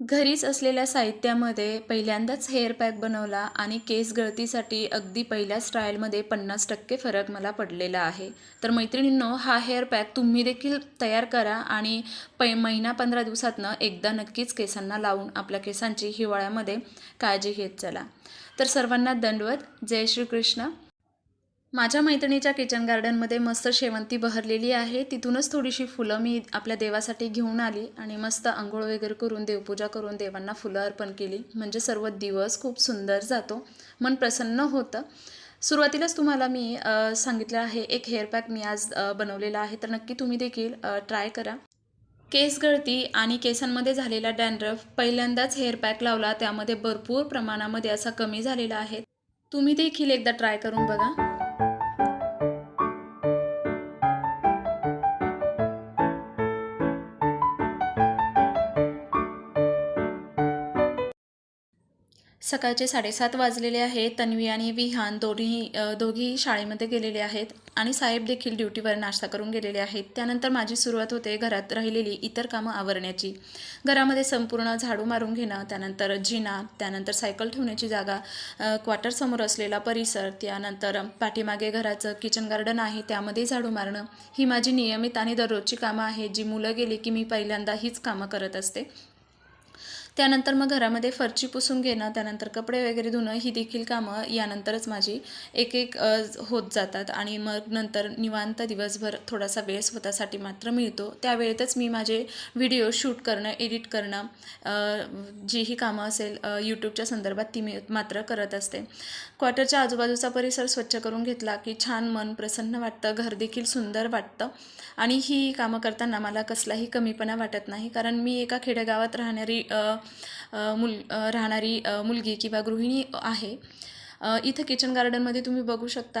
घरीच असलेल्या साहित्यामध्ये पहिल्यांदाच हेअर पॅक बनवला आणि केस गळतीसाठी अगदी पहिल्याच ट्रायलमध्ये पन्नास टक्के फरक मला पडलेला आहे. तर मैत्रिणींनो हा हेअर पॅक तुम्ही देखील तयार करा आणि पै महिना पंधरा दिवसातनं एकदा नक्कीच केसांना लावून आपल्या केसांची हिवाळ्यामध्ये काळजी घेत चला. तर सर्वांना दंडवत. जय श्रीकृष्ण. माझ्या मैत्रिणीच्या किचन गार्डनमध्ये मस्त शेवंती बहरलेली आहे. तिथूनच थोडीशी फुलं मी आपल्या देवासाठी घेऊन आली आणि मस्त आंघोळ वगैरे करून देवपूजा करून देवांना फुलं अर्पण केली. म्हणजे सर्व दिवस खूप सुंदर जातो. मन प्रसन्न होतं. सुरुवातीलाच तुम्हाला मी सांगितलं आहे एक हेअर पॅक मी आज बनवलेला आहे. तर नक्की तुम्ही देखील ट्राय करा. केस गळती आणि केसांमध्ये झालेला डॅन्ड्रफ पहिल्यांदाच हेअर पॅक लावला. त्यामध्ये भरपूर प्रमाणामध्ये असा कमी झालेला आहे. तुम्ही देखील एकदा ट्राय करून बघा. सकाळचे साडेसात वाजलेले आहेत. तन्वी आणि विहान दोन्ही दोघीही शाळेमध्ये गेलेले आहेत आणि साहेब देखील ड्युटीवर नाश्ता करून गेलेले आहेत. त्यानंतर माझी सुरुवात होते घरात राहिलेली इतर कामं आवरण्याची. घरामध्ये संपूर्ण झाडू मारून घेणं त्यानंतर जिना त्यानंतर सायकल ठेवण्याची जागा क्वार्टरसमोर असलेला परिसर त्यानंतर पाठीमागे घराचं किचन गार्डन आहे त्यामध्ये झाडू मारणं. ही माझी नियमित आणि दररोजची कामं आहेत. जी मुलं गेली की मी पहिल्यांदा हीच कामं करत असते. त्यानंतर मग घरामध्ये फरची पुसून घेणं त्यानंतर कपडे वगैरे धुणं ही देखील कामं यानंतरच माझी एक एक होत जातात. आणि मग नंतर निवांत दिवसभर थोडासा वेळ स्वतःसाठी मात्र मिळतो. त्यावेळेतच मी माझे व्हिडिओ शूट करणं एडिट करणं जी ही कामं असेल यूट्यूबच्या संदर्भात ती मी मात्र करत असते. क्वार्टरच्या आजूबाजूचा परिसर स्वच्छ करून घेतला की छान मन प्रसन्न वाटतं घर देखील सुंदर वाटतं. आणि ही कामं करताना मला कसलाही कमीपणा वाटत नाही. कारण मी एका खेडेगावात राहणारी मुल राहणारी मुलगी किंवा गृहिणी आहे. इथं किचन गार्डनमध्ये तुम्ही बघू शकता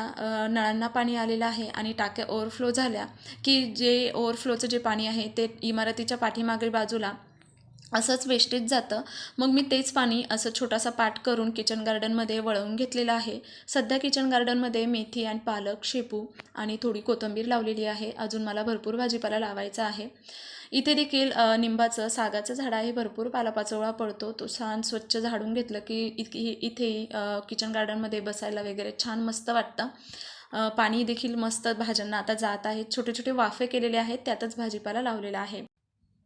नळांना पाणी आलेलं आहे आणि टाक्या ओव्हरफ्लो झाल्या की जे ओव्हरफ्लोचं जे पाणी आहे ते इमारतीच्या पाठीमागे बाजूला असंच वेस्टेज जातं. मग मी तेच पाणी असं छोटासा पाट करून किचन गार्डनमध्ये वळवून घेतलेलं आहे. सध्या किचन गार्डनमध्ये मेथी आणि पालक शेपू आणि थोडी कोथिंबीर लावलेली आहे. अजून मला भरपूर भाजीपाला लावायचा आहे. इथे देखील निंबाचं सागाचं झाड आहे. भरपूर पालापाचोळा पडतो. तो छान स्वच्छ झाडून घेतलं की इथे इथेही किचन गार्डनमध्ये बसायला वगैरे छान मस्त वाटतं. पाणी देखील मस्त भाज्यांना आता जात आहे. छोटे छोटे वाफे केलेले आहेत. त्यातच भाजीपाला लावलेला आहे.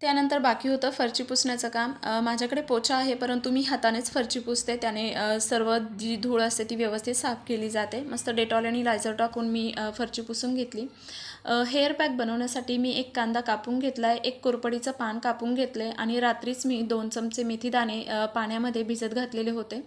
त्यानंतर बाकी होतं फरची पुसण्याचं काम. माझ्याकडे पोछा आहे परंतु मी हातानेच फरची पुसते. त्याने सर्व जी धूळ असते ती व्यवस्थित साफ केली जाते. मस्त डेटॉल आणि लायझर टाकून मी फरची पुसून घेतली. हेअर पॅक बनवण्यासाठी मी एक कांदा कापून घेतला आहे एक कोरपडीचं पान कापून घेतलं आणि रात्रीच मी दोन चमचे मेथीदाणे पाण्यामध्ये भिजत घातलेले होते.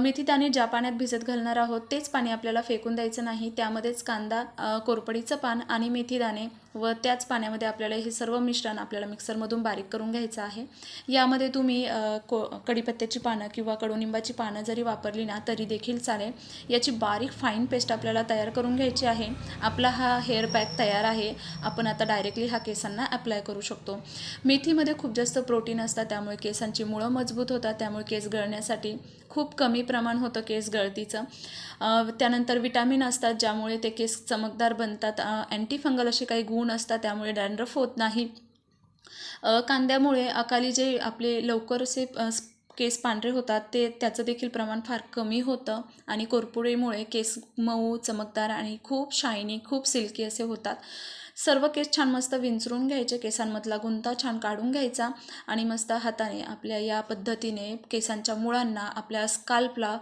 मेथीदाणे ज्या पाण्यात भिजत घालणार आहोत तेच पाणी आपल्याला फेकून द्यायचं नाही. त्यामध्येच कांदा कोरपडीचं पान आणि मेथीदाणे व त्याच पाण्यामध्ये आपल्याला हे सर्व मिश्रण आपल्याला मिक्सरमधून बारीक करून घ्यायचं आहे. यामध्ये तुम्ही को कढीपत्त्याची पानं किंवा कडुनिंबाची पानं जरी वापरली ना तरी देखील चालेल. याची बारीक फाईन पेस्ट आपल्याला तयार करून घ्यायची आहे. आपला हा हेअर पॅक तयार आहे. आपण आता डायरेक्टली हा केसांना अप्लाय करू शकतो. मेथीमध्ये खूप जास्त प्रोटीन असतात त्यामुळे केसांची मुळं मजबूत होतात. त्यामुळे केस गळण्यासाठी खूप कमी प्रमाण होतं केस गळतीचं. त्यानंतर विटॅमिन असतात ज्यामुळे ते केस चमकदार बनतात. अँटीफंगल असे काही गुण असतात त्यामुळे डॅन्ड्रफ होत नाही. कांद्यामुळे अकाली जे आपले लवकर असे केस पांढरे होतात ते त्याचं देखील प्रमाण फार कमी होतं आणि कोरपुडीमुळे केस मऊ चमकदार आणि खूप शायनी खूप सिल्की असे होतात. सर्व केस छान मस्त विंचरून घ्यायचे केसांमधला गुंता छान काढून घ्यायचा आणि मस्त हाताने आपल्या या पद्धतीने केसांच्या मुळांना आपल्या स्काल्पला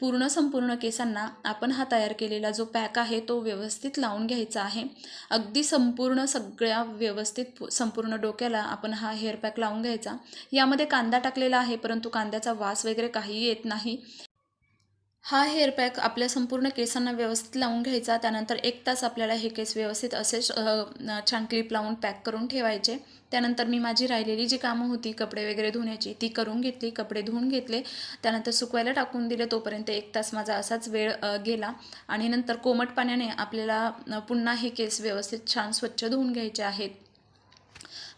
पूर्ण संपूर्ण केसांना आपण हा तयार केलेला जो पॅक आहे तो व्यवस्थित लावून घ्यायचा आहे. अगदी संपूर्ण सगळ्या व्यवस्थित संपूर्ण डोक्याला आपण हा हेअर पॅक लावून घ्यायचा. यामध्ये कांदा टाकलेला आहे परंतु कांद्याचा वास वगैरे काही येत नाही. हा हेअर पॅक आपल्या संपूर्ण केसांना व्यवस्थित लावून घ्यायचा. त्यानंतर एक तास आपल्याला हे केस व्यवस्थित असेच छान क्लिप लावून पॅक करून ठेवायचे. त्यानंतर मी माझी राहिलेली जी कामं होती कपडे वगैरे धुण्याची ती करून घेतली. कपडे धुवून घेतले. त्यानंतर सुकवायला टाकून दिले तोपर्यंत एक तास माझा असाच वेळ गेला. आणि नंतर कोमट पाण्याने आपल्याला पुन्हा हे केस व्यवस्थित छान स्वच्छ धुवून घ्यायचे आहेत.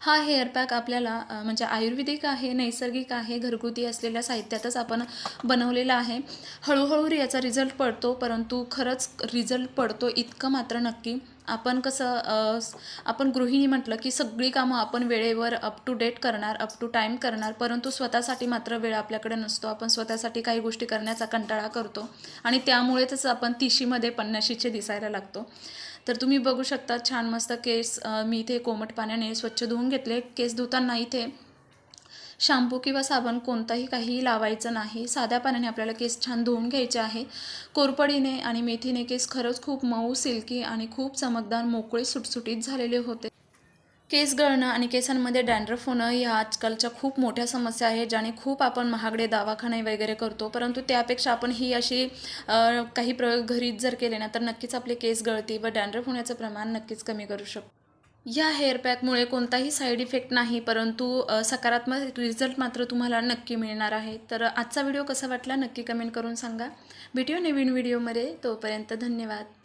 हा हेअर पॅक आपल्याला म्हणजे आयुर्वेदिक आहे नैसर्गिक आहे घरगुती असलेल्या साहित्यातच आपण बनवलेला आहे. हळूहळू याचा रिझल्ट पडतो परंतु खरंच रिझल्ट पडतो इतकं मात्र नक्की. आपण कसं आपण गृहिणी म्हटलं की सगळी कामं आपण वेळेवर अप टू डेट करणार अप टू टाईम करणार परंतु स्वतःसाठी मात्र वेळ आपल्याकडे नसतो. आपण स्वतःसाठी काही गोष्टी करण्याचा कंटाळा करतो आणि त्यामुळेच आपण तिशीमध्ये पन्नाशीचे दिसायला लागतो. तर तुम्ही बघू शकता छान मस्त केस मी इथे कोमट पाण्याने स्वच्छ धुवून घेतले. केस धुताना इथे शॅम्पू किंवा साबण कोणताही काही लावायचं नाही. साध्या पाण्याने आपल्याला केस छान धुवून घ्यायचे आहे. कोरपडीने आणि मेथीने केस खरंच खूप मऊ सिल्की आणि खूप चमकदार मोकळे सुटसुटीत झालेले होते. केस गळणं आणि केसांमध्ये डॅन्ड्रफ होणं ह्या आजकालच्या खूप मोठ्या समस्या आहेत ज्याने खूप आपण महागडे दवाखाने वगैरे करतो. परंतु त्यापेक्षा आपण ही अशी काही प्रयोग घरीच जर केले ना तर नक्कीच आपले केस गळती व डॅन्ड्रफ होण्याचं प्रमाण नक्कीच कमी करू शकतो या हेअर पॅकमुळे कोणताही साईड इफेक्ट नाही परंतु सकारात्मक रिझल्ट मात्र तुम्हाला नक्की मिळणार आहे. तर आजचा व्हिडिओ कसा वाटला नक्की कमेंट करून सांगा. भेटूया नवीन व्हिडिओमध्ये. तोपर्यंत धन्यवाद.